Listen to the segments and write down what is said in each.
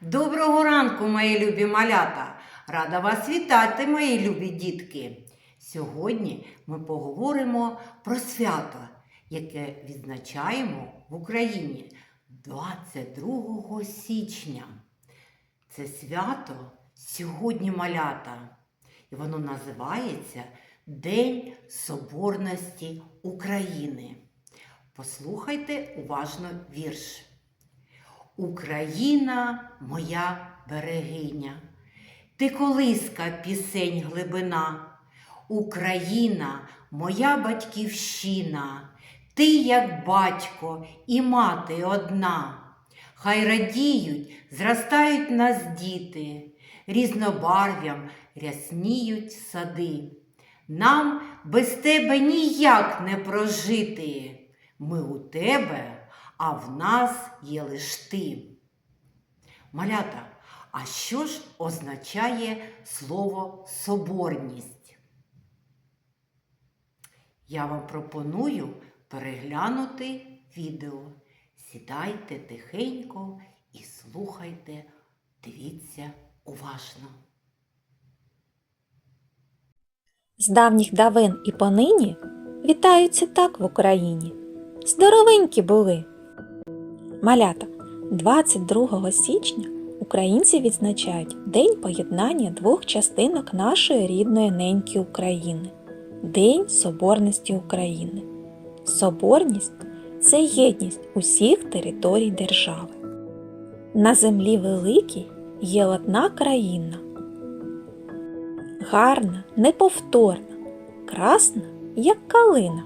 Доброго ранку, мої любі малята! Рада вас вітати, мої любі дітки! Сьогодні ми поговоримо про свято, яке відзначаємо в Україні 22 січня. Це свято сьогодні малята, і воно називається День Соборності України. Послухайте уважно вірш. Україна моя берегиня, ти колиска пісень глибина, Україна моя батьківщина, ти як батько і мати одна. Хай радіють, зростають нас діти, різнобарв'ям рясніють сади. Нам без тебе ніяк не прожити. Ми у тебе, а в нас є лиш ти. Малята, а що ж означає слово соборність? Я вам пропоную переглянути відео. Сідайте тихенько і слухайте, дивіться уважно. З давніх давин і понині вітаються так в Україні. Здоровенькі були. Малята, 22 січня українці відзначають День поєднання двох частинок нашої рідної неньки України День Соборності України. Соборність це єдність усіх територій держави. На землі великій є одна країна гарна, неповторна, красна, як калина.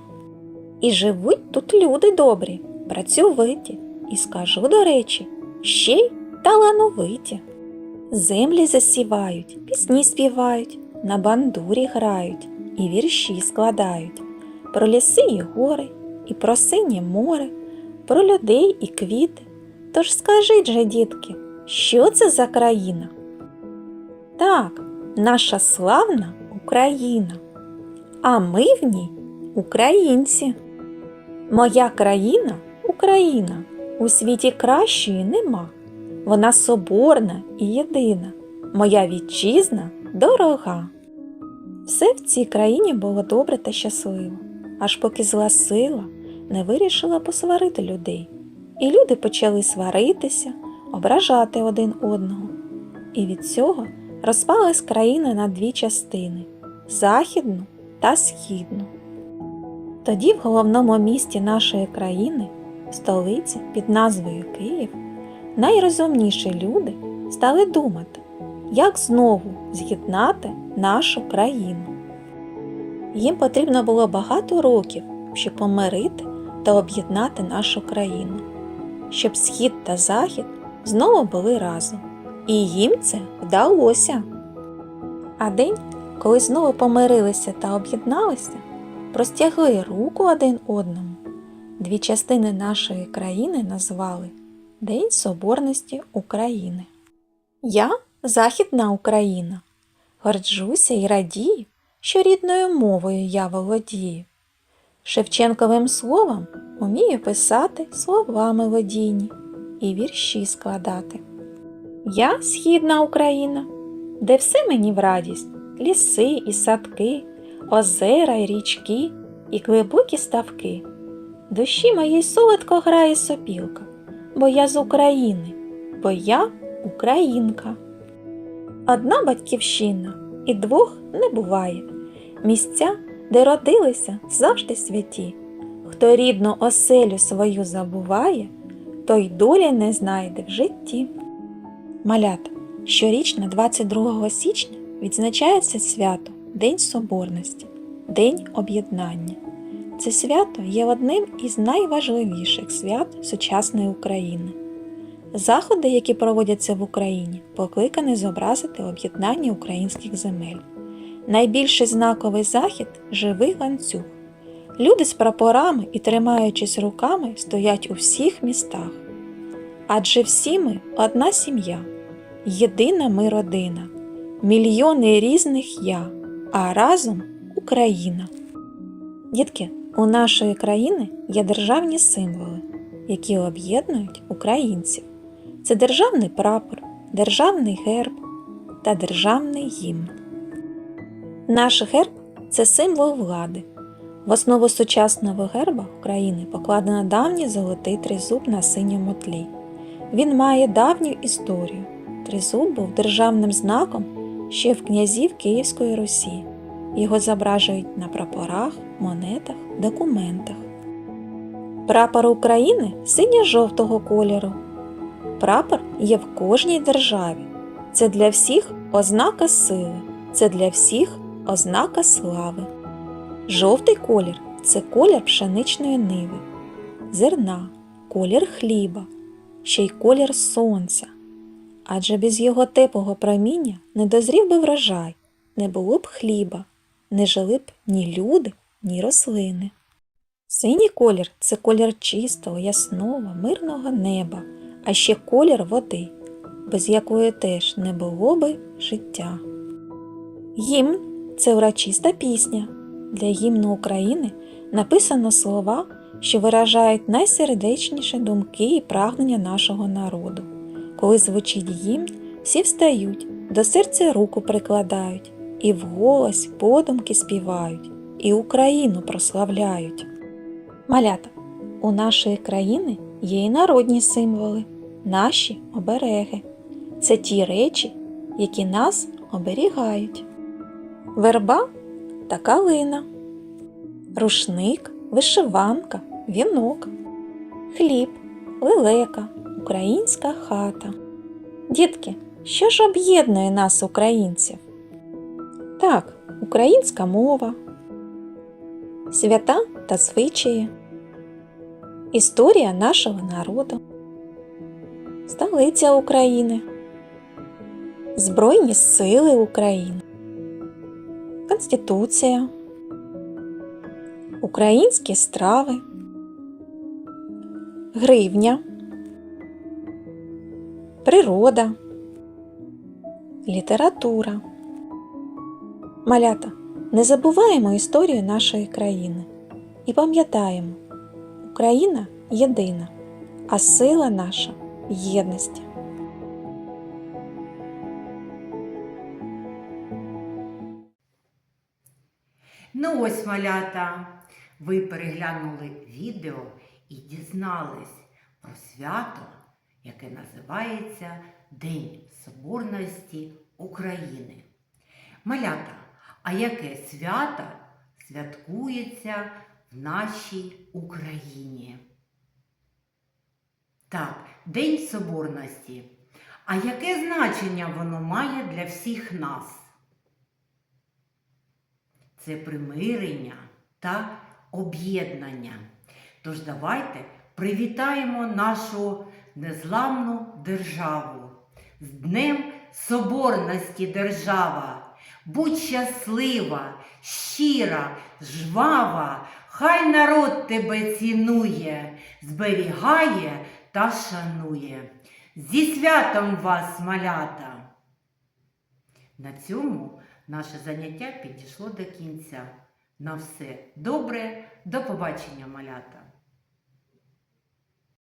І живуть тут люди добрі, працьовиті, і скажу до речі, ще й талановиті. Землі засівають, пісні співають, на бандурі грають і вірші складають про ліси і гори, і про синє море, про людей і квіти. Тож скажіть же, дітки, що це за країна? Так, наша славна Україна, а ми в ній українці. Моя країна Україна, у світі кращої нема. Вона соборна і єдина, моя вітчизна дорога. Все в цій країні було добре та щасливо, аж поки зла сила не вирішила посварити людей. І люди почали сваритися, ображати один одного. І від цього розпалась країна на дві частини західну та східну. Тоді в головному місті нашої країни, столиці під назвою Київ, найрозумніші люди стали думати, як знову з'єднати нашу країну. Їм потрібно було багато років, щоб помирити та об'єднати нашу країну, щоб схід та захід знову були разом. І їм це вдалося. А день, коли знову помирилися та об'єдналися, простягли руку один одному. Дві частини нашої країни назвали День Соборності України. Я Західна Україна. Горджуся і радію, що рідною мовою я володію. Шевченковим словом умію писати слова мелодійні і вірші складати. Я східна Україна, де все мені в радість, ліси і садки, озера й річки, і глибокі ставки. Душі моїй солодко грає сопілка, бо я з України, бо я українка. Одна батьківщина і двох не буває. Місця, де родилися, завжди святі. Хто рідну оселю свою забуває, той долі не знайде в житті. Малята, щорічно 22 січня відзначається свято День Соборності, День об'єднання. Це свято є одним із найважливіших свят сучасної України. Заходи, які проводяться в Україні, покликані зобразити об'єднання українських земель. Найбільший знаковий захід живий ланцюг. Люди з прапорами і тримаючись руками стоять у всіх містах. Адже всі ми одна сім'я, єдина ми родина, мільйони різних я, а разом Україна. Дітки, у нашої країни є державні символи, які об'єднують українців. Це державний прапор, державний герб та державний гімн. Наш герб це символ влади. В основу сучасного герба України покладено давній золотий тризуб на синьому тлі. Він має давню історію. Тризуб був державним знаком ще в князів Київської Русі. Його зображують на прапорах, монетах, документах. Прапор України синьо-жовтого кольору. Прапор є в кожній державі. Це для всіх ознака сили, це для всіх ознака слави. Жовтий колір це колір пшеничної ниви, зерна, колір хліба, ще й колір сонця. Адже без його теплого проміння не дозрів би врожай, не було б хліба, не жили б ні люди, ні рослини. Синій колір це колір чистого, ясного, мирного неба, а ще колір води, без якої теж не було би життя. Гімн це урочиста пісня. Для гімну України написано слова, що виражають найсердечніші думки і прагнення нашого народу. Коли звучить гімн, всі встають, до серця руку прикладають, і вголос подумки співають, і Україну прославляють. Малята, у нашої країни є і народні символи, наші обереги. Це ті речі, які нас оберігають. Верба та калина, рушник, вишиванка, вінок, хліб, лелека, українська хата. Дітки, що ж об'єднує нас, українців? Так, українська мова, свята та звичаї, історія нашого народу, столиця України, Збройні сили України. Конституція, українські страви, гривня, природа, література. Малята, не забуваємо історію нашої країни і пам'ятаємо, Україна єдина, а сила наша в єдності. Ну ось, малята, ви переглянули відео і дізнались про свято, яке називається День Соборності України. Малята, а яке свято святкується в нашій Україні? Так, День Соборності. А яке значення воно має для всіх нас? це примирення та об'єднання. Тож давайте привітаємо нашу незламну державу з Днем Соборності держава. Будь щаслива, щира, жвава, хай народ тебе цінує, зберігає та шанує. Зі святом вас, малята! На цьому наше заняття підійшло до кінця. На все добре, до побачення, малята!